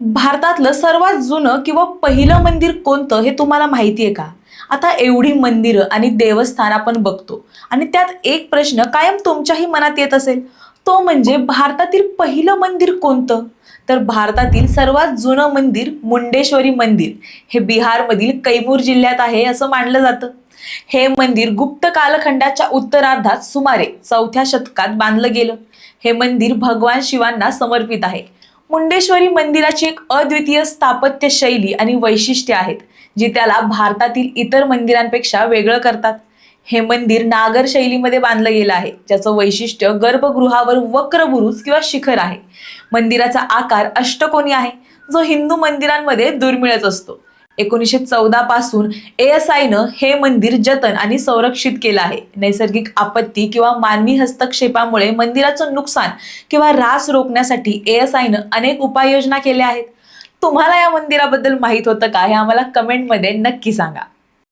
भारतातलं सर्वात जुनं किंवा पहिलं मंदिर कोणतं हे तुम्हाला माहिती आहे का? आता एवढी मंदिरं आणि देवस्थान आपण बघतो आणि त्यात एक प्रश्न कायम तुमच्याही मनात येत असेल तो म्हणजे भारतातील पहिलं मंदिर कोणतं? तर भारतातील सर्वात जुनं मंदिर मुंडेश्वरी मंदिर. हे बिहारमधील कैमूर जिल्ह्यात आहे असं मानलं जातं. हे मंदिर गुप्त कालखंडाच्या उत्तरार्धात सुमारे चौथ्या शतकात बांधलं गेलं. हे मंदिर भगवान शिवांना समर्पित आहे. मुंडेश्वरी मंदिराची एक अद्वितीय स्थापत्य शैली आणि वैशिष्ट्ये आहेत जी त्याला भारतातील इतर मंदिरांपेक्षा वेगळं करतात. हे मंदिर नागर शैलीमध्ये बांधलं गेलं आहे ज्याचं वैशिष्ट्य गर्भगृहावर वक्र बुरुज किंवा शिखर आहे. मंदिराचा आकार अष्टकोनी आहे जो हिंदू मंदिरांमध्ये दुर्मिळच असतो. एकोणीसशे चौदा पासून एएसआयनं हे मंदिर जतन आणि संरक्षित केलं आहे. नैसर्गिक आपत्ती किंवा मानवी हस्तक्षेपामुळे मंदिराचं नुकसान किंवा ऱ्हास रोखण्यासाठी एएसआयनं अनेक उपाययोजना केल्या आहेत. तुम्हाला या मंदिराबद्दल माहीत होतं का? हे आम्हाला कमेंटमध्ये नक्की सांगा.